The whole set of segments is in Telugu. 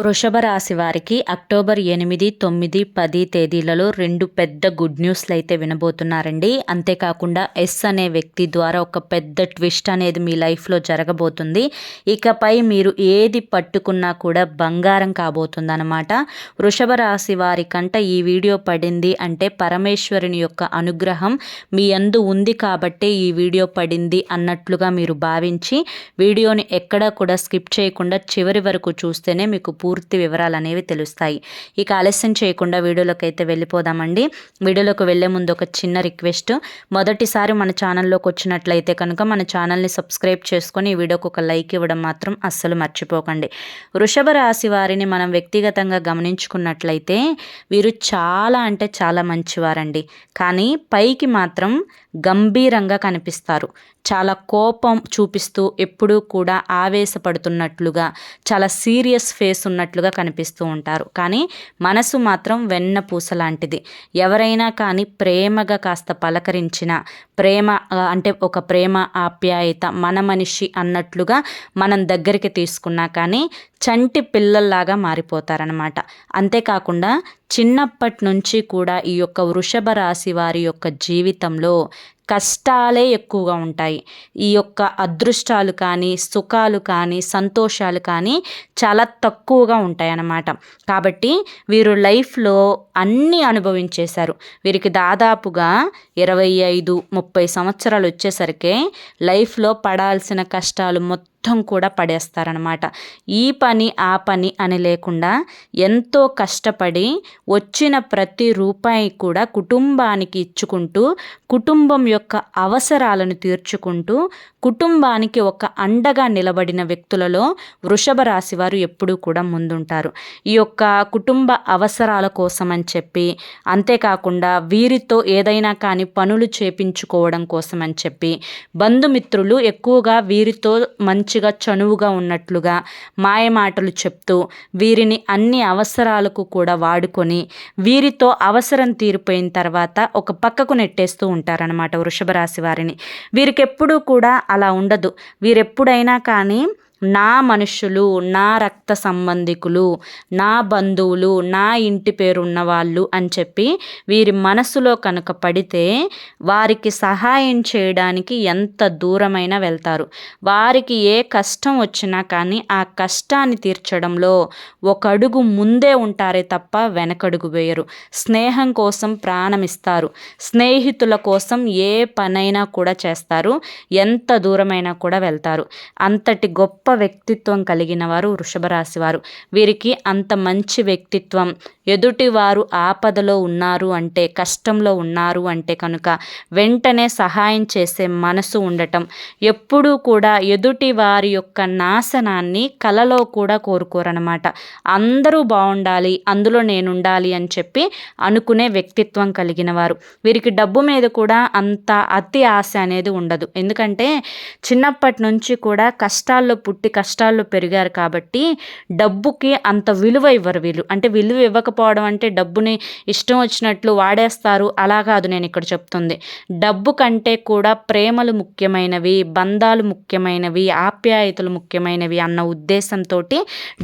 వృషభ రాశి వారికి అక్టోబర్ ఎనిమిది తొమ్మిది పది తేదీలలో రెండు పెద్ద గుడ్ న్యూస్లు అయితే వినబోతున్నారండి. అంతేకాకుండా ఎస్ అనే వ్యక్తి ద్వారా ఒక పెద్ద ట్విస్ట్ అనేది మీ లైఫ్లో జరగబోతుంది. ఇకపై మీరు ఏది పట్టుకున్నా కూడా బంగారం కాబోతుంది అనమాట వృషభ రాశి వారి కంట ఈ వీడియో పడింది అంటే పరమేశ్వరుని యొక్క అనుగ్రహం మీ అందు ఉంది కాబట్టే ఈ వీడియో పడింది అన్నట్లుగా మీరు భావించి వీడియోని ఎక్కడా కూడా స్కిప్ చేయకుండా చివరి వరకు చూస్తేనే మీకు పూర్తి వివరాలు అనేవి తెలుస్తాయి. ఇక ఆలస్యం చేయకుండా వీడియోలోకి అయితే వెళ్ళిపోదామండి. వీడియోలోకి వెళ్ళే ముందు ఒక చిన్న రిక్వెస్ట్. మొదటిసారి మన ఛానల్లోకి వచ్చినట్లయితే కనుక మన ఛానల్ని సబ్స్క్రైబ్ చేసుకొని ఈ వీడియోకి ఒక లైక్ ఇవ్వడం మాత్రం అస్సలు మర్చిపోకండి. వృషభ రాశి వారిని మనం వ్యక్తిగతంగా గమనించుకున్నట్లయితే వీరు చాలా అంటే చాలా మంచివారండి. కానీ పైకి మాత్రం గంభీరంగా కనిపిస్తారు. చాలా కోపం చూపిస్తూ ఎప్పుడూ కూడా ఆవేశపడుతున్నట్లుగా చాలా సీరియస్ ఫేస్ ఉన్నట్లుగా కనిపిస్తూ ఉంటారు. కానీ మనసు మాత్రం వెన్న పూస లాంటిది. ఎవరైనా కానీ ప్రేమగా కాస్త పలకరించిన ప్రేమ అంటే ఒక ప్రేమ ఆప్యాయత మన మనిషి అన్నట్లుగా మనం దగ్గరికి తీసుకున్నా కానీ చంటి పిల్లల్లాగా మారిపోతారనమాట అంతేకాకుండా చిన్నప్పటి నుంచి కూడా ఈ యొక్క వృషభ రాశి వారి యొక్క జీవితంలో కష్టాలే ఎక్కువగా ఉంటాయి. ఈ యొక్క అదృష్టాలు కానీ సుఖాలు కానీ సంతోషాలు కానీ చాలా తక్కువగా ఉంటాయి అన్నమాట కాబట్టి వీరు లైఫ్లో అన్నీ అనుభవించేశారు. వీరికి దాదాపుగా ఇరవై ఐదు ముప్పై సంవత్సరాలు వచ్చేసరికి లైఫ్లో పడాల్సిన కష్టాలు మొత్తం మొత్తం కూడా పడేస్తారనమాట ఈ పని ఆ పని అని లేకుండా ఎంతో కష్టపడి వచ్చిన ప్రతి రూపాయి కూడా కుటుంబానికి ఇచ్చుకుంటూ కుటుంబం యొక్క అవసరాలను తీర్చుకుంటూ కుటుంబానికి ఒక అండగా నిలబడిన వ్యక్తులలో వృషభ రాశి వారు ఎప్పుడూ కూడా ముందుంటారు. ఈ యొక్క కుటుంబ అవసరాల కోసం అని చెప్పి అంతేకాకుండా వీరితో ఏదైనా కానీ పనులు చేపించుకోవడం కోసం అని చెప్పి బంధుమిత్రులు ఎక్కువగా వీరితో మంచి మంచిగా చనువుగా ఉన్నట్లుగా మాయమాటలు చెప్తూ వీరిని అన్ని అవసరాలకు కూడా వాడుకొని వీరితో అవసరం తీరిపోయిన తర్వాత ఒక పక్కకు నెట్టేస్తూ ఉంటారనమాట వృషభ రాశి వారిని. వీరికి ఎప్పుడూ కూడా అలా ఉండదు. వీరెప్పుడైనా కానీ నా మనుషులు నా రక్త సంబంధికులు నా బంధువులు నా ఇంటి పేరున్న వాళ్ళు అని చెప్పి వీరి మనసులో కనుక పడితే వారికి సహాయం చేయడానికి ఎంత దూరమైనా వెళ్తారు. వారికి ఏ కష్టం వచ్చినా కానీ ఆ కష్టాన్ని తీర్చడంలో ఒక అడుగు ముందే ఉంటారే తప్ప వెనకడుగు వేయరు. స్నేహం కోసం ప్రాణమిస్తారు స్నేహితుల కోసం ఏ పనైనా కూడా చేస్తారు. ఎంత దూరమైనా కూడా వెళ్తారు. అంతటి గొప్ప వ్యక్తిత్వం కలిగిన వారు వృషభ రాశి వారు. వీరికి అంత మంచి వ్యక్తిత్వం ఎదుటివారు ఆపదలో ఉన్నారు అంటే కష్టంలో ఉన్నారు అంటే కనుక వెంటనే సహాయం చేసే మనసు ఉండటం. ఎప్పుడూ కూడా ఎదుటి వారి యొక్క నాశనాన్ని కలలో కూడా కోరుకోరనమాట అందరూ బాగుండాలి అందులో నేను ఉండాలి అని చెప్పి అనుకునే వ్యక్తిత్వం కలిగిన వారు. వీరికి డబ్బు మీద కూడా అంత అతి ఆశ అనేది ఉండదు. ఎందుకంటే చిన్నప్పటి నుంచి కూడా కష్టాల్లో పుట్టి కష్టాల్లో పెరిగారు కాబట్టి డబ్బుకి అంత విలువ ఇవ్వరు వీళ్ళు. అంటే విలువ లేకపోవడం అంటే డబ్బుని ఇష్టం వచ్చినట్లు వాడేస్తారు. అలా కాదు నేను ఇక్కడ చెప్తుంది. డబ్బు కంటే కూడా ప్రేమలు ముఖ్యమైనవి బంధాలు ముఖ్యమైనవి ఆప్యాయతలు ముఖ్యమైనవి అన్న ఉద్దేశంతో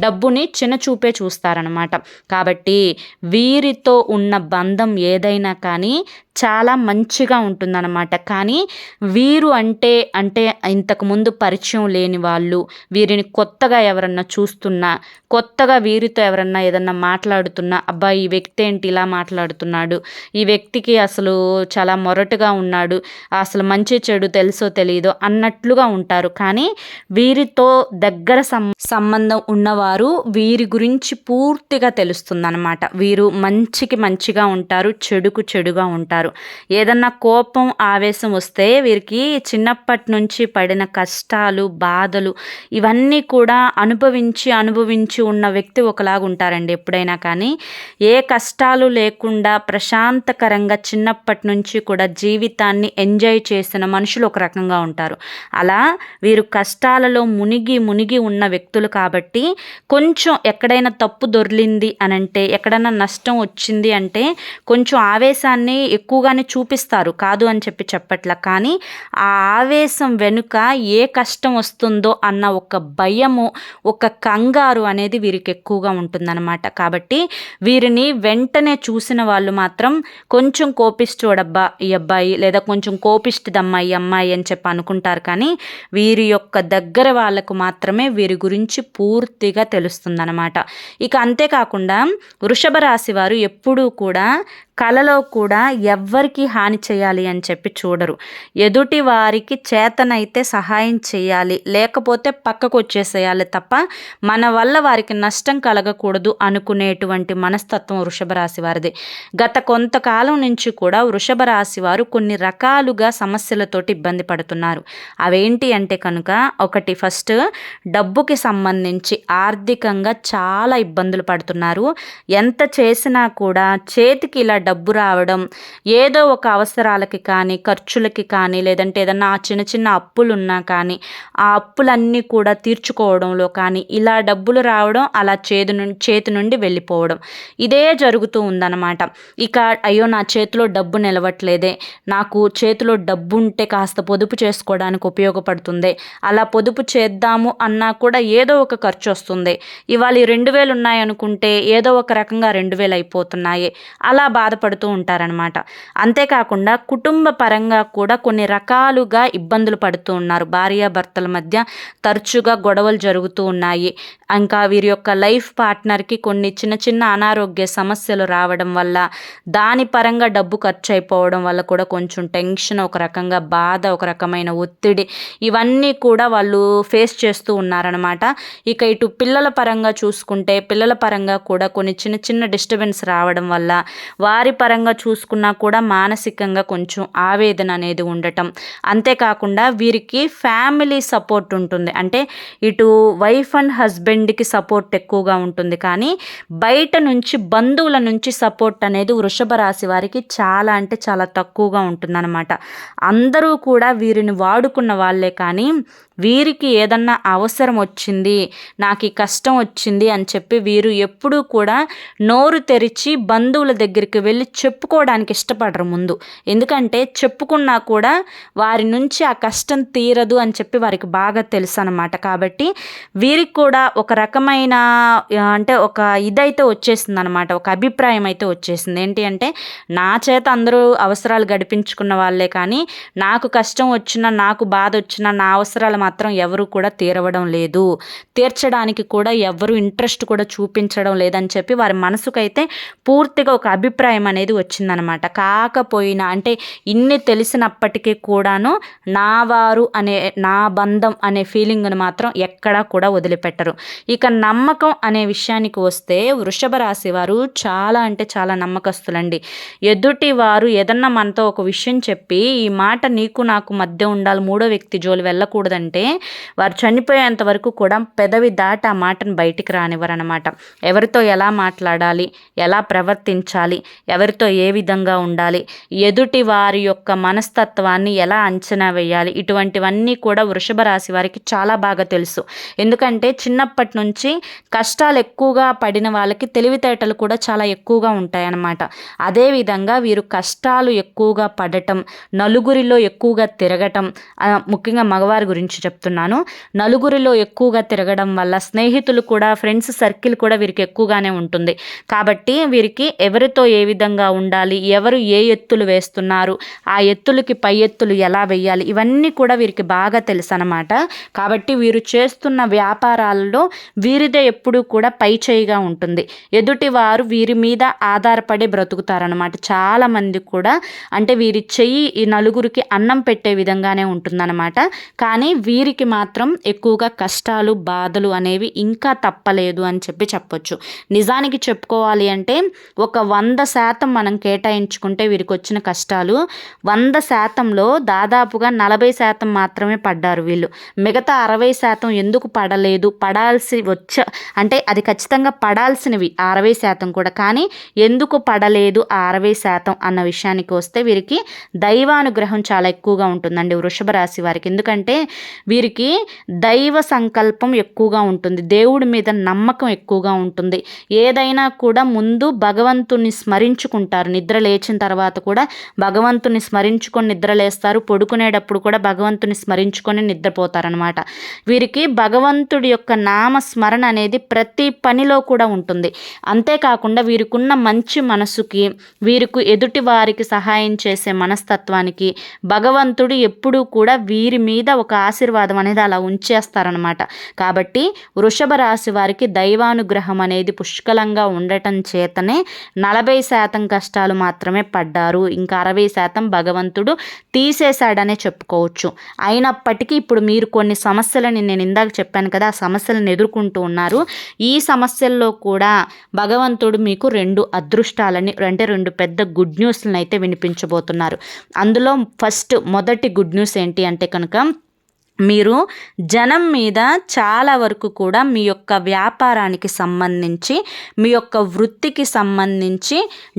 డబ్బుని చిన్నచూపే చూస్తారనమాట కాబట్టి వీరితో ఉన్న బంధం ఏదైనా కానీ చాలా మంచిగా ఉంటుందన్నమాట. కానీ వీరు అంటే అంటే ఇంతకుముందు పరిచయం లేని వాళ్ళు వీరిని కొత్తగా ఎవరన్నా చూస్తున్నా కొత్తగా వీరితో ఎవరన్నా ఏదన్నా మాట్లాడుతున్నా అబ్బా ఈ వ్యక్తి ఏంటి ఇలా మాట్లాడుతున్నాడు. ఈ వ్యక్తికి అసలు చాలా మొరటుగా ఉన్నాడు. అసలు మంచి చెడు తెలుసో తెలియదో అన్నట్లుగా ఉంటారు. కానీ వీరితో దగ్గర సంబంధం ఉన్నవారు వీరి గురించి పూర్తిగా తెలుస్తుందన్నమాట. వీరు మంచికి మంచిగా ఉంటారు చెడుకు చెడుగా ఉంటారు. ఏదన్నా కోపం ఆవేశం వస్తే వీరికి చిన్నప్పటి నుంచి పడిన కష్టాలు బాధలు ఇవన్నీ కూడా అనుభవించి అనుభవించి ఉన్న వ్యక్తి ఒకలాగా ఉంటారండి ఎప్పుడైనా కానీ. ఏ కష్టాలు లేకుండా ప్రశాంతకరంగా చిన్నప్పటి నుంచి కూడా జీవితాన్ని ఎంజాయ్ చేసిన మనుషులు ఒక రకంగా ఉంటారు. అలా వీరు కష్టాలలో మునిగి మునిగి ఉన్న వ్యక్తులు కాబట్టి కొంచెం ఎక్కడైనా తప్పు దొర్లింది అని అంటే ఎక్కడైనా నష్టం వచ్చింది అంటే కొంచెం ఆవేశాన్ని ఎక్కువగానే చూపిస్తారు. కాదు అని చెప్పి చెప్పట్ల. కానీ ఆ ఆవేశం వెనుక ఏ కష్టం వస్తుందో అన్న ఒక భయము ఒక కంగారు అనేది వీరికి ఎక్కువగా ఉంటుందన్నమాట. కాబట్టి వీరిని వెంటనే చూసిన వాళ్ళు మాత్రం కొంచెం కోపిస్తోడబ్బా ఈ అబ్బాయి లేదా కొంచెం కోపిస్తుదమ్మా ఈ అమ్మాయి అని చెప్పి అనుకుంటారు. కానీ వీరి యొక్క దగ్గర వాళ్ళకు మాత్రమే వీరి గురించి పూర్తిగా తెలుస్తుందన్నమాట. ఇక అంతేకాకుండా వృషభ రాశి వారు ఎప్పుడూ కూడా కలలో కూడా ఎవ్వరికి హాని చేయాలి అని చెప్పి చూడరు. ఎదుటి వారికి చేతనైతే సహాయం చేయాలి. లేకపోతే పక్కకు వచ్చేసేయాలి తప్ప మన వల్ల వారికి నష్టం కలగకూడదు అనుకునేటువంటి మనస్తత్వం వృషభ రాశి వారిది. గత కొంతకాలం నుంచి కూడా వృషభ రాశి వారు కొన్ని రకాలుగా సమస్యలతోటి ఇబ్బంది పడుతున్నారు. అవేంటి అంటే కనుక ఒకటి ఫస్ట్ డబ్బుకి సంబంధించి ఆర్థికంగా చాలా ఇబ్బందులు పడుతున్నారు. ఎంత చేసినా కూడా చేతికి ఇలా డబ్బు రావడం ఏదో ఒక అవసరాలకి కానీ ఖర్చులకి కానీ లేదంటే ఏదన్నా చిన్న చిన్న అప్పులు ఉన్నా కానీ ఆ అప్పులన్నీ కూడా తీర్చుకోవడంలో కానీ ఇలా డబ్బులు రావడం అలా చేతి నుండి చేతి నుండి వెళ్ళిపోవడం. ఇదే జరుగుతూ ఉందన్నమాట. ఇక అయ్యో నా చేతిలో డబ్బు నిలవట్లేదే. నాకు చేతిలో డబ్బు ఉంటే కాస్త పొదుపు చేసుకోవడానికి ఉపయోగపడుతుంది. అలా పొదుపు చేద్దాము అన్నా కూడా ఏదో ఒక ఖర్చు వస్తుంది. ఇవాళ రెండు వేలు ఉన్నాయనుకుంటే ఏదో ఒక రకంగా రెండు వేలు అయిపోతున్నాయి. అలా బాధపడుతూ ఉంటారనమాట అంతేకాకుండా కుటుంబ పరంగా కూడా కొన్ని రకాలుగా ఇబ్బందులు పడుతూ ఉన్నారు. భార్యాభర్తల మధ్య తరచుగా గొడవలు జరుగుతూ ఉన్నాయి. ఇంకా వీరి యొక్క లైఫ్ పార్ట్నర్కి కొన్ని చిన్న చిన్న అనారోగ్య సమస్యలు రావడం వల్ల దాని పరంగా డబ్బు ఖర్చు అయిపోవడం వల్ల కూడా కొంచెం టెన్షన్ ఒక రకంగా బాధ ఒక రకమైన ఒత్తిడి ఇవన్నీ కూడా వాళ్ళు ఫేస్ చేస్తూ ఉన్నారనమాట ఇక ఇటు పిల్లల పరంగా చూసుకుంటే పిల్లల పరంగా కూడా కొన్ని చిన్న చిన్న డిస్టర్బెన్స్ రావడం వల్ల వారి పరంగా చూసుకున్నా కూడా మానసికంగా కొంచెం ఆవేదన అనేది ఉండటం. అంతేకాకుండా వీరికి ఫ్యామిలీ సపోర్ట్ ఉంటుంది. అంటే ఇటు వైఫ్ అండ్ హస్బెండ్ ఫ్రెండ్కి సపోర్ట్ ఎక్కువగా ఉంటుంది. కానీ బయట నుంచి బంధువుల నుంచి సపోర్ట్ అనేది వృషభ రాశి వారికి చాలా అంటే చాలా తక్కువగా ఉంటుందన్నమాట. అందరూ కూడా వీరిని వాడుకున్న వాళ్ళే కానీ వీరికి ఏదన్నా అవసరం వచ్చింది నాకు ఈ కష్టం వచ్చింది అని చెప్పి వీరు ఎప్పుడూ కూడా నోరు తెరిచి బంధువుల దగ్గరికి వెళ్ళి చెప్పుకోవడానికి ఇష్టపడరు ముందు. ఎందుకంటే చెప్పుకున్నా కూడా వారి నుంచి ఆ కష్టం తీరదు అని చెప్పి వారికి బాగా తెలుసు అనమాట కాబట్టి వీరికి కూడా ఒక ఒక రకమైన అంటే ఒక ఇదైతే వచ్చేసింది అనమాట ఒక అభిప్రాయం అయితే వచ్చేసింది. ఏంటి అంటే నా చేత అందరూ అవసరాలు గడిపించుకున్న వాళ్ళే కానీ నాకు కష్టం వచ్చినా నాకు బాధ వచ్చినా నా అవసరాలు మాత్రం ఎవరు కూడా తీరవడం లేదు. తీర్చడానికి కూడా ఎవరు ఇంట్రెస్ట్ కూడా చూపించడం లేదని చెప్పి వారి మనసుకైతే పూర్తిగా ఒక అభిప్రాయం అనేది వచ్చిందనమాట కాకపోయినా అంటే ఇన్ని తెలిసినప్పటికీ కూడాను నా వారు అనే నా బంధం అనే ఫీలింగ్ను మాత్రం ఎక్కడా కూడా వదిలిపెట్టరు. ఇక నమ్మకం అనే విషయానికి వస్తే వృషభ రాశి వారు చాలా అంటే చాలా నమ్మకస్తులండి. ఎదుటి వారు ఏదన్నా మనతో ఒక విషయం చెప్పి ఈ మాట నీకు నాకు మధ్య ఉండాలి మూడో వ్యక్తి జోలి వెళ్ళకూడదంటే వారు చనిపోయేంత వరకు కూడా పెదవి దాట ఆ మాటను బయటికి రానివ్వరనమాట ఎవరితో ఎలా మాట్లాడాలి ఎలా ప్రవర్తించాలి ఎవరితో ఏ విధంగా ఉండాలి ఎదుటి వారి యొక్క మనస్తత్వాన్ని ఎలా అంచనా వేయాలి ఇటువంటివన్నీ కూడా వృషభ రాశి వారికి చాలా బాగా తెలుసు. ఎందుకంటే చిన్నప్పటి నుంచి కష్టాలు ఎక్కువగా పడిన వాళ్ళకి తెలివితేటలు కూడా చాలా ఎక్కువగా ఉంటాయన్నమాట. అదేవిధంగా వీరు కష్టాలు ఎక్కువగా పడటం నలుగురిలో ఎక్కువగా తిరగటం ముఖ్యంగా మగవారి గురించి చెప్తున్నాను. నలుగురిలో ఎక్కువగా తిరగడం వల్ల స్నేహితులు కూడా ఫ్రెండ్స్ సర్కిల్ కూడా వీరికి ఎక్కువగానే ఉంటుంది. కాబట్టి వీరికి ఎవరితో ఏ విధంగా ఉండాలి ఎవరు ఏ ఎత్తులు వేస్తున్నారు ఆ ఎత్తులకి పై ఎత్తులు ఎలా వేయాలి ఇవన్నీ కూడా వీరికి బాగా తెలుసు అనమాట కాబట్టి వీరు చేస్తున్న వ్యాపారాలలో వీరిదే ఎప్పుడూ కూడా పై చేయిగా ఉంటుంది. ఎదుటి వారు వీరి మీద ఆధారపడి బ్రతుకుతారనమాట చాలామంది కూడా అంటే వీరి చెయ్యి ఈ నలుగురికి అన్నం పెట్టే విధంగానే ఉంటుందన్నమాట. కానీ వీరికి మాత్రం ఎక్కువగా కష్టాలు బాధలు అనేవి ఇంకా తప్పలేదు అని చెప్పి చెప్పొచ్చు. నిజానికి చెప్పుకోవాలి అంటే ఒక వంద శాతం మనం కేటాయించుకుంటే వీరికి వచ్చిన కష్టాలు వంద శాతంలో దాదాపుగా నలభై శాతం మాత్రమే పడ్డారు వీళ్ళు. మిగతా అరవై శాతం ఎందుకు పడలేదు? పడాల్సి పడాల్సి వచ్చ అంటే అది ఖచ్చితంగా పడాల్సినవి అరవై శాతం కూడా. కానీ ఎందుకు పడలేదు ఆ అరవై శాతం అన్న విషయానికి వస్తే వీరికి దైవానుగ్రహం చాలా ఎక్కువగా ఉంటుందండి వృషభ రాశి వారికి. ఎందుకంటే వీరికి దైవ సంకల్పం ఎక్కువగా ఉంటుంది. దేవుడి మీద నమ్మకం ఎక్కువగా ఉంటుంది. ఏదైనా కూడా ముందు భగవంతుని స్మరించుకుంటారు. నిద్ర లేచిన తర్వాత కూడా భగవంతుని స్మరించుకొని నిద్ర లేస్తారు. పడుకునేటప్పుడు కూడా భగవంతుని స్మరించుకొని నిద్రపోతారనమాట వీరికి భగవంతుడి యొక్క నామ నామ స్మరణ అనేది ప్రతి పనిలో కూడా ఉంటుంది. అంతేకాకుండా వీరికున్న మంచి మనసుకి వీరికి ఎదుటి వారికి సహాయం చేసే మనస్తత్వానికి భగవంతుడు ఎప్పుడూ కూడా వీరి మీద ఒక ఆశీర్వాదం అనేది అలా ఉంచేస్తారనమాట కాబట్టి వృషభ రాశి వారికి దైవానుగ్రహం అనేది పుష్కలంగా ఉండటం చేతనే నలభై శాతం కష్టాలు మాత్రమే పడ్డారు. ఇంకా అరవై శాతం భగవంతుడు తీసేశాడనే చెప్పుకోవచ్చు. అయినప్పటికీ ఇప్పుడు మీరు కొన్ని సమస్యలని నేను ఇందాక చెప్పాను కదా ఆ సమస్యలను ఎదుర్కొంటూ ఉన్నారు. ఈ సమస్యల్లో కూడా భగవంతుడు మీకు రెండు అదృష్టాలని అంటే రెండు పెద్ద గుడ్ న్యూస్లను అయితే వినిపించబోతున్నారు. అందులో ఫస్ట్ మొదటి గుడ్ న్యూస్ ఏంటి అంటే కనుక మీరు జనం మీద చాలా వరకు కూడా మీ యొక్క వ్యాపారానికి సంబంధించి మీ యొక్క వృత్తికి సంబంధించి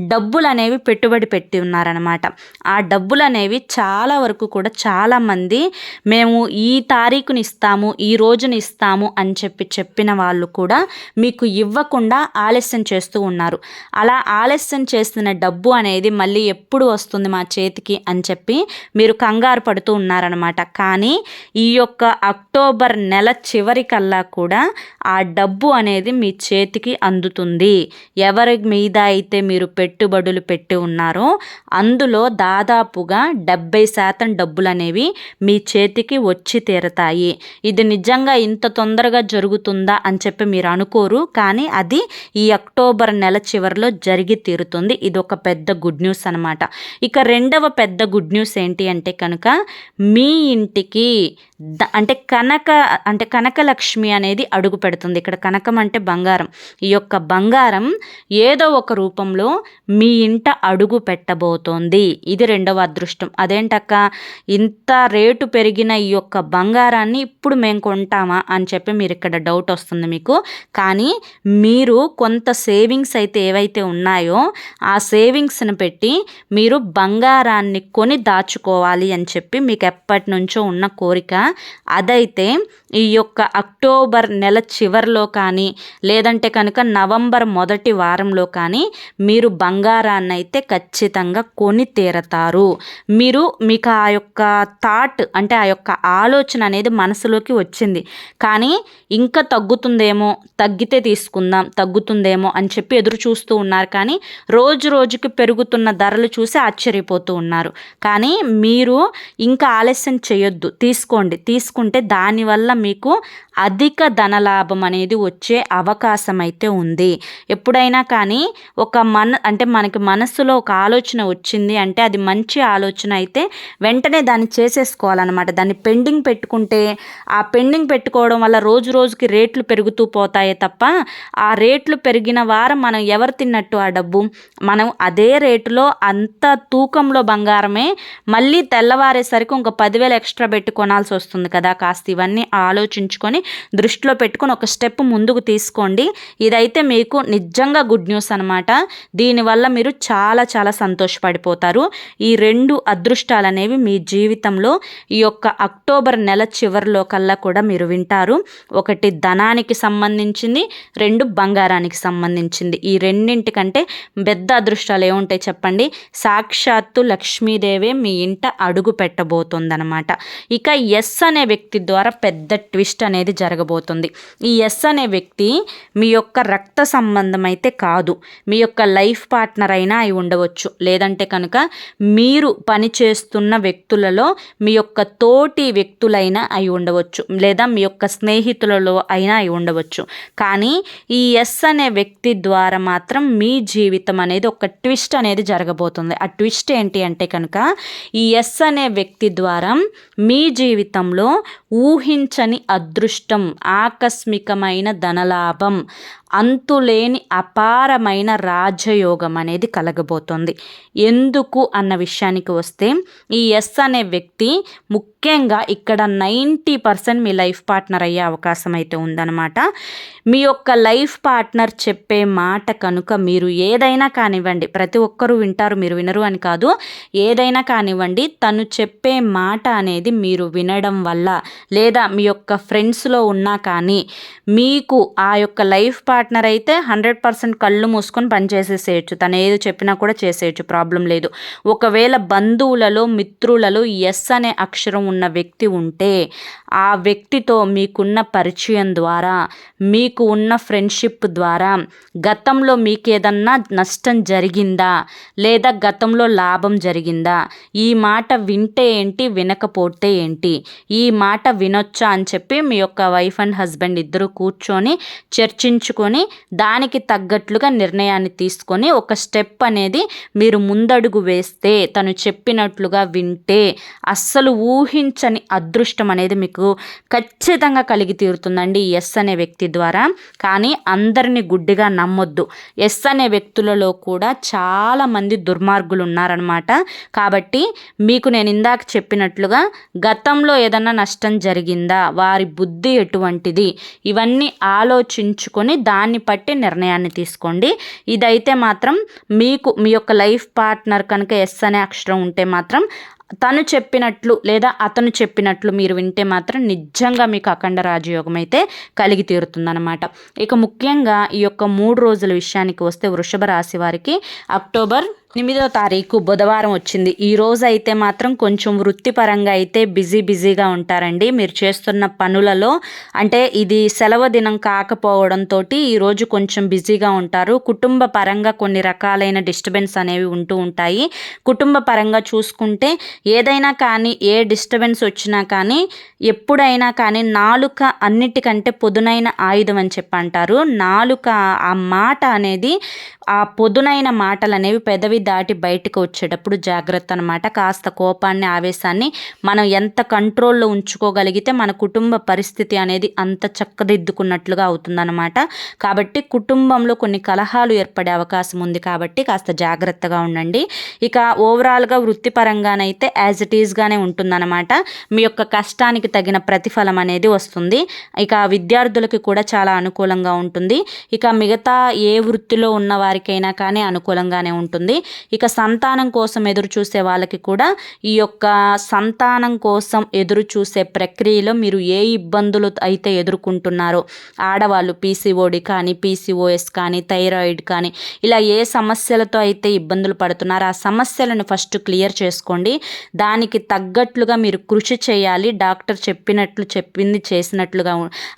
డబ్బులు అనేవి పెట్టుబడి పెట్టి ఉన్నారనమాట ఆ డబ్బులు అనేవి చాలా వరకు కూడా చాలామంది మేము ఈ తారీఖుని ఇస్తాము ఈ రోజున ఇస్తాము అని చెప్పి చెప్పిన వాళ్ళు కూడా మీకు ఇవ్వకుండా ఆలస్యం చేస్తూ ఉన్నారు. అలా ఆలస్యం చేస్తున్న డబ్బు అనేది మళ్ళీ ఎప్పుడు వస్తుంది మా చేతికి అని చెప్పి మీరు కంగారు పడుతూ ఉన్నారనమాట కానీ ఈ యొక్క అక్టోబర్ నెల చివరికల్లా కూడా ఆ డబ్బు అనేది మీ చేతికి అందుతుంది. ఎవరి మీద అయితే మీరు పెట్టుబడులు పెట్టి ఉన్నారో అందులో దాదాపుగా డెబ్బై శాతం డబ్బులు అనేవి మీ చేతికి వచ్చి తీరతాయి. ఇది నిజంగా ఇంత తొందరగా జరుగుతుందా అని చెప్పి మీరు అనుకోరు. కానీ అది ఈ అక్టోబర్ నెల చివరిలో జరిగి తీరుతుంది. ఇది ఒక పెద్ద గుడ్ న్యూస్ అనమాట ఇక రెండవ పెద్ద గుడ్ న్యూస్ ఏంటి అంటే కనుక మీ ఇంటికి ద అంటే కనక అంటే కనకలక్ష్మి అనేది అడుగు పెడుతుంది. ఇక్కడ కనకం అంటే బంగారం. ఈ యొక్క బంగారం ఏదో ఒక రూపంలో మీ ఇంట అడుగు పెట్టబోతోంది. ఇది రెండవ అదృష్టం. అదేంటక్క? ఇంత రేటు పెరిగిన ఈ యొక్క బంగారాన్ని ఇప్పుడు మేము కొంటామా అని చెప్పి మీరు ఇక్కడ డౌట్ వస్తుంది మీకు. కానీ మీరు కొంత సేవింగ్స్ అయితే ఏవైతే ఉన్నాయో ఆ సేవింగ్స్ని పెట్టి మీరు బంగారాన్ని కొని దాచుకోవాలి అని చెప్పి మీకు ఎప్పటి నుంచో ఉన్న కోరిక అదైతే ఈ యొక్క అక్టోబర్ నెల చివరిలో కానీ లేదంటే కనుక నవంబర్ మొదటి వారంలో కానీ మీరు బంగారాన్ని అయితే ఖచ్చితంగా కొని తీరతారు. మీరు మీకు ఆ యొక్క థాట్ అంటే ఆ యొక్క ఆలోచన అనేది మనసులోకి వచ్చింది. కానీ ఇంకా తగ్గుతుందేమో తగ్గితే తీసుకుందాం తగ్గుతుందేమో అని చెప్పి ఎదురు చూస్తూ ఉన్నారు. కానీ రోజు రోజుకి పెరుగుతున్న ధరలు చూసి ఆశ్చర్యపోతూ ఉన్నారు. కానీ మీరు ఇంకా ఆలస్యం చేయొద్దు. తీసుకోండి. తీసుకుంటే దానివల్ల మీకు అధిక ధనలాభం అనేది వచ్చే అవకాశం అయితే ఉంది. ఎప్పుడైనా కానీ ఒక మన అంటే మనకి మనస్సులో ఒక ఆలోచన వచ్చింది అంటే అది మంచి ఆలోచన అయితే వెంటనే దాన్ని చేసేసుకోవాలన్నమాట. దాన్ని పెండింగ్ పెట్టుకుంటే ఆ పెండింగ్ పెట్టుకోవడం వల్ల రోజు రోజుకి రేట్లు పెరుగుతూ పోతాయి తప్ప ఆ రేట్లు పెరిగిన వారం మనం ఎవరు తిన్నట్టు ఆ డబ్బు? మనం అదే రేటులో అంత తూకంలో బంగారమే మళ్ళీ తెల్లవారేసరికి ఇంక పదివేలు ఎక్స్ట్రా పెట్టి కొనాల్సి వస్తుంది. కదా. కాస్త ఇవన్నీ ఆలోచించుకొని దృష్టిలో పెట్టుకొని ఒక స్టెప్ ముందుకు తీసుకోండి. ఇదైతే మీకు నిజంగా గుడ్ న్యూస్ అనమాట దీనివల్ల మీరు చాలా చాలా సంతోషపడిపోతారు. ఈ రెండు అదృష్టాలు అనేవి మీ జీవితంలో ఈ యొక్క అక్టోబర్ నెల చివరిలో కల్లా కూడా మీరు వింటారు. ఒకటి ధనానికి సంబంధించింది రెండు బంగారానికి సంబంధించింది. ఈ రెండింటికంటే పెద్ద అదృష్టాలు ఏముంటాయి చెప్పండి? సాక్షాత్తు లక్ష్మీదేవే మీ ఇంట అడుగు పెట్టబోతుందనమాట ఇక ఎస్ ఎస్ అనే వ్యక్తి ద్వారా పెద్ద ట్విస్ట్ అనేది జరగబోతుంది. ఈ ఎస్ అనే వ్యక్తి మీ యొక్క రక్త సంబంధం అయితే కాదు. మీ యొక్క లైఫ్ పార్ట్నర్ అయినా అయి ఉండవచ్చు. లేదంటే కనుక మీరు పనిచేస్తున్న వ్యక్తులలో మీ యొక్క తోటి వ్యక్తులైనా అయి ఉండవచ్చు. లేదా మీ యొక్క స్నేహితులలో అయినా అయి ఉండవచ్చు. కానీ ఈ ఎస్ అనే వ్యక్తి ద్వారా మాత్రం మీ జీవితం అనేది ఒక ట్విస్ట్ అనేది జరగబోతుంది. ఆ ట్విస్ట్ ఏంటి అంటే కనుక ఈ ఎస్ అనే వ్యక్తి ద్వారా మీ జీవితం జీవితంలో ఊహించని అదృష్టం ఆకస్మికమైన ధనలాభం. అంతులేని అపారమైన రాజయోగం అనేది కలగబోతోంది. ఎందుకు అన్న విషయానికి వస్తే ఈ ఎస్ అనే వ్యక్తి ముఖ్యంగా ఇక్కడ నైంటీ పర్సెంట్ మీ లైఫ్ పార్ట్నర్ అయ్యే అవకాశం అయితే ఉందన్నమాట. మీ యొక్క లైఫ్ పార్ట్నర్ చెప్పే మాట కనుక మీరు ఏదైనా కానివ్వండి ప్రతి ఒక్కరూ వింటారు మీరు వినరు అని కాదు ఏదైనా కానివ్వండి తను చెప్పే మాట అనేది మీరు వినడం వల్ల లేదా మీ యొక్క ఫ్రెండ్స్లో ఉన్నా కానీ మీకు ఆ యొక్క లైఫ్ పార్ట్నర్ అయితే హండ్రెడ్ పర్సెంట్ కళ్ళు మూసుకొని పనిచేసేసేయచ్చు తను ఏది చెప్పినా కూడా చేసేయచ్చు. ప్రాబ్లం లేదు. ఒకవేళ బంధువులలో మిత్రులలో ఎస్ అనే అక్షరం ఉన్న వ్యక్తి ఉంటే ఆ వ్యక్తితో మీకున్న పరిచయం ద్వారా మీకు ఉన్న ఫ్రెండ్షిప్ ద్వారా గతంలో మీకు ఏదన్నా నష్టం జరిగిందా? లేదా గతంలో లాభం జరిగిందా? ఈ మాట వింటే ఏంటి? వినకపోతే ఏంటి? ఈ మాట వినొచ్చా అని చెప్పి మీ యొక్క వైఫ్ అండ్ హస్బెండ్ ఇద్దరు కూర్చొని చర్చించుకొని దానికి తగ్గట్లుగా నిర్ణయాన్ని తీసుకొని ఒక స్టెప్ అనేది మీరు ముందడుగు వేస్తే తను చెప్పినట్లుగా వింటే అస్సలు ఊహించని అదృష్టం అనేది మీకు ఖచ్చితంగా కలిగి తీరుతుందండి ఎస్ అనే వ్యక్తి ద్వారా. కానీ అందరిని గుడ్డిగా నమ్మొద్దు. ఎస్ అనే వ్యక్తులలో కూడా చాలామంది దుర్మార్గులు ఉన్నారనమాట కాబట్టి మీకు నేను ఇందాక చెప్పినట్లుగా గతంలో ఏదన్నా నష్టం జరిగిందా? వారి బుద్ధి ఎటువంటిది? ఇవన్నీ ఆలోచించుకొని దాన్ని బట్టి నిర్ణయాన్ని తీసుకోండి. ఇదైతే మాత్రం మీకు మీ యొక్క లైఫ్ పార్ట్నర్ కనుక ఎస్ అనే అక్షరం ఉంటే మాత్రం తను చెప్పినట్లు లేదా అతను చెప్పినట్లు మీరు వింటే మాత్రం నిజంగా మీకు అఖండ రాజయోగం అయితే కలిగి తీరుతుందన్నమాట. ఇక ముఖ్యంగా ఈ యొక్క మూడు రోజుల విషయానికి వస్తే వృషభ రాశి వారికి అక్టోబర్ ఎనిమిదో తారీఖు బుధవారం వచ్చింది. ఈ రోజు అయితే మాత్రం కొంచెం వృత్తిపరంగా అయితే బిజీ బిజీగా ఉంటారండి. మీరు చేస్తున్న పనులలో అంటే ఇది సెలవు దినం కాకపోవడంతో ఈరోజు కొంచెం బిజీగా ఉంటారు. కుటుంబ పరంగా కొన్ని రకాలైన డిస్టర్బెన్స్ అనేవి ఉంటూ ఉంటాయి. కుటుంబ పరంగా చూసుకుంటే ఏదైనా కానీ ఏ డిస్టర్బెన్స్ వచ్చినా కానీ ఎప్పుడైనా కానీ నాలుక అన్నిటికంటే పొదునైన ఆయుధం అని చెప్పి అంటారు. నాలుక ఆ మాట అనేది ఆ పొదునైన మాటలు అనేవి పెదవి దాటి బయటకు వచ్చేటప్పుడు జాగ్రత్త అనమాట కాస్త కోపాన్ని ఆవేశాన్ని మనం ఎంత కంట్రోల్లో ఉంచుకోగలిగితే మన కుటుంబ పరిస్థితి అనేది అంత చక్కదిద్దుకున్నట్లుగా అవుతుందన్నమాట. కాబట్టి కుటుంబంలో కొన్ని కలహాలు ఏర్పడే అవకాశం ఉంది కాబట్టి కాస్త జాగ్రత్తగా ఉండండి. ఇక ఓవరాల్గా వృత్తిపరంగానైతే యాజ్ ఇట్ ఈజ్గానే ఉంటుందన్నమాట. మీ యొక్క కష్టానికి తగిన ప్రతిఫలం అనేది వస్తుంది. ఇక విద్యార్థులకి కూడా చాలా అనుకూలంగా ఉంటుంది. ఇక మిగతా ఏ వృత్తిలో ఉన్న వారికైనా కానీ అనుకూలంగానే ఉంటుంది. ఇక సంతానం కోసం ఎదురు చూసే వాళ్ళకి కూడా ఈ యొక్క సంతానం కోసం ఎదురు చూసే ప్రక్రియలో మీరు ఏ ఇబ్బందులు అయితే ఎదుర్కొంటున్నారో ఆడవాళ్ళు పీసీఓడి కానీ పీసీఓఎస్ కానీ థైరాయిడ్ కానీ ఇలా ఏ సమస్యలతో అయితే ఇబ్బందులు పడుతున్నారో ఆ సమస్యలను ఫస్ట్ క్లియర్ చేసుకోండి. దానికి తగ్గట్లుగా మీరు కృషి చేయాలి. డాక్టర్ చెప్పినట్లు చెప్పింది చేసినట్లుగా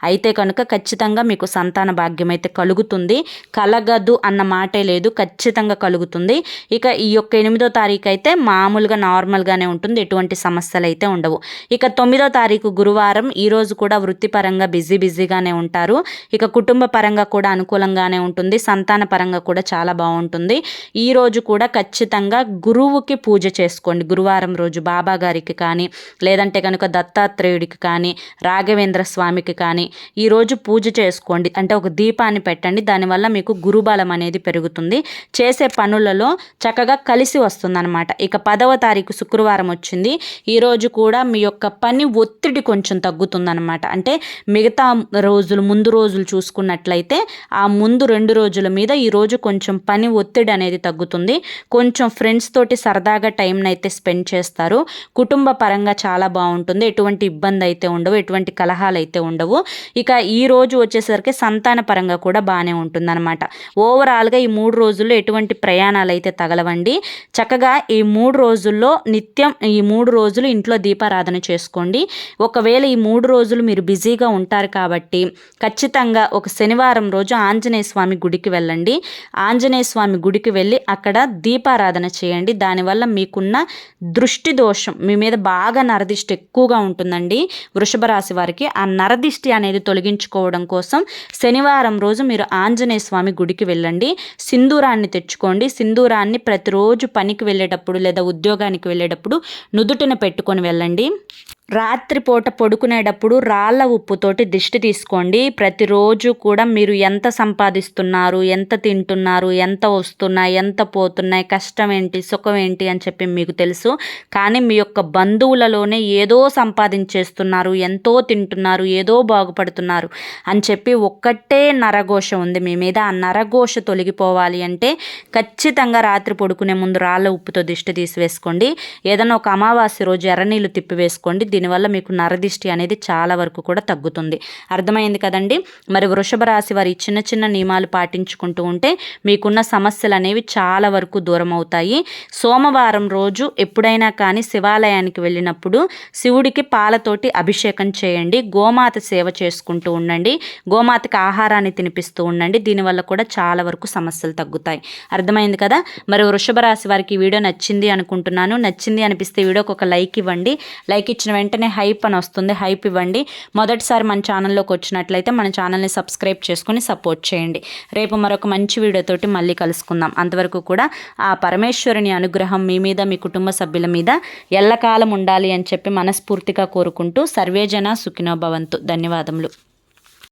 అయితే కనుక ఖచ్చితంగా మీకు సంతాన భాగ్యం అయితే కలుగుతుంది. కలగదు అన్న మాటే లేదు. ఖచ్చితంగా కలుగుతుంది. ఇక ఈ యొక్క ఎనిమిదో తారీఖు అయితే మామూలుగా నార్మల్గానే ఉంటుంది. ఎటువంటి సమస్యలు అయితే ఉండవు. ఇక తొమ్మిదో తారీఖు గురువారం ఈరోజు కూడా వృత్తిపరంగా బిజీ బిజీగానే ఉంటారు. ఇక కుటుంబ పరంగా కూడా అనుకూలంగానే ఉంటుంది. సంతాన పరంగా కూడా చాలా బాగుంటుంది. ఈ రోజు కూడా ఖచ్చితంగా గురువుకి పూజ చేసుకోండి. గురువారం రోజు బాబా గారికి కానీ లేదంటే కనుక దత్తాత్రేయుడికి కానీ రాఘవేంద్ర స్వామికి కానీ ఈరోజు పూజ చేసుకోండి. అంటే ఒక దీపాన్ని పెట్టండి. దానివల్ల మీకు గురుబలం అనేది పెరుగుతుంది. చేసే పనులలో చక్కగా కలిసి వస్తుందన్నమాట. ఇక పదవ తారీఖు శుక్రవారం వచ్చింది. ఈరోజు కూడా మీ యొక్క పని ఒత్తిడి కొంచెం తగ్గుతుందన్నమాట. అంటే మిగతా రోజులు ముందు రోజులు చూసుకున్నట్లయితే ఆ ముందు రెండు రోజుల మీద ఈరోజు కొంచెం పని ఒత్తిడి అనేది తగ్గుతుంది. కొంచెం ఫ్రెండ్స్ తోటి సరదాగా టైంని అయితే స్పెండ్ చేస్తారు. కుటుంబ పరంగా చాలా బాగుంటుంది. ఎటువంటి ఇబ్బంది అయితే ఉండవు. ఎటువంటి కలహాలు అయితే ఉండవు. ఇక ఈ రోజు వచ్చేసరికి సంతాన పరంగా కూడా బాగానే ఉంటుందన్నమాట. ఓవరాల్గా ఈ మూడు రోజుల్లో ఎటువంటి ప్రయాణాలు అయితే తగలవండి. చక్కగా ఈ మూడు రోజుల్లో నిత్యం ఈ మూడు రోజులు ఇంట్లో దీపారాధన చేసుకోండి. ఒకవేళ ఈ మూడు రోజులు మీరు బిజీగా ఉంటారు కాబట్టి ఖచ్చితంగా ఒక శనివారం రోజు ఆంజనేయ స్వామి గుడికి వెళ్ళండి. ఆంజనేయ స్వామి గుడికి వెళ్ళి అక్కడ దీపారాధన చేయండి. దానివల్ల మీకున్న దృష్టి దోషం మీ మీద బాగా నరదిష్టి ఎక్కువగా ఉంటుందండి. వృషభ రాశి వారికి ఆ నరదిష్టి అనేది తొలగించుకోవడం కోసం శనివారం రోజు మీరు ఆంజనేయ స్వామి గుడికి వెళ్ళండి. సింధూరాన్ని తెచ్చుకోండి. సింధూరాన్ని ప్రతిరోజు పనికి వెళ్ళేటప్పుడు లేదా ఉద్యోగానికి వెళ్ళేటప్పుడు నుదుటిన పెట్టుకొని వెళ్ళండి. రాత్రిపూట పడుకునేటప్పుడు రాళ్ళ ఉప్పుతోటి దిష్టి తీసుకోండి. ప్రతిరోజు కూడా మీరు ఎంత సంపాదిస్తున్నారు ఎంత తింటున్నారు ఎంత వస్తున్నాయి ఎంత పోతున్నాయి కష్టం ఏంటి సుఖం ఏంటి అని చెప్పి మీకు తెలుసు. కానీ మీ యొక్క బంధువులలోనే ఏదో సంపాదించేస్తున్నారు ఎంతో తింటున్నారు ఏదో బాగుపడుతున్నారు అని చెప్పి ఒక్కటే నరఘోష ఉంది మీ మీద. ఆ నరఘోష తొలగిపోవాలి అంటే ఖచ్చితంగా రాత్రి పడుకునే ముందు రాళ్ళ ఉప్పుతో దిష్టి తీసివేసుకోండి. ఏదైనా ఒక అమావాస్య రోజు ఎర్రనీళ్ళు తిప్పివేసుకోండి. దీనివల్ల మీకు నరదిష్టి అనేది చాలా వరకు కూడా తగ్గుతుంది. అర్థమైంది కదండి? మరి వృషభ రాశి వారి చిన్న చిన్న నియమాలు పాటించుకుంటూ ఉంటే మీకున్న సమస్యలు అనేవి చాలా వరకు దూరం అవుతాయి. సోమవారం రోజు ఎప్పుడైనా కానీ శివాలయానికి వెళ్ళినప్పుడు శివుడికి పాలతోటి అభిషేకం చేయండి. గోమాత సేవ చేసుకుంటూ ఉండండి. గోమాతకి ఆహారాన్ని తినిపిస్తూ ఉండండి. దీనివల్ల కూడా చాలా వరకు సమస్యలు తగ్గుతాయి. అర్థమైంది కదా? మరి వృషభ రాశి వారికి వీడియో నచ్చింది అనుకుంటున్నాను. నచ్చింది అనిపిస్తే వీడియోకి ఒక లైక్ ఇవ్వండి. లైక్ ఇచ్చిన వెంటనే వెంటనే హైప్ అని వస్తుంది. హైప్ ఇవ్వండి. మొదటిసారి మన ఛానల్లోకి వచ్చినట్లయితే మన ఛానల్ని సబ్స్క్రైబ్ చేసుకొని సపోర్ట్ చేయండి. రేపు మరొక మంచి వీడియోతోటి మళ్ళీ కలుసుకుందాం. అంతవరకు కూడా ఆ పరమేశ్వరుని అనుగ్రహం మీ మీద మీ కుటుంబ సభ్యుల మీద ఎల్లకాలం ఉండాలి అని చెప్పి మనస్ఫూర్తిగా కోరుకుంటూ సర్వేజన సుఖినో భవంతు. ధన్యవాదములు.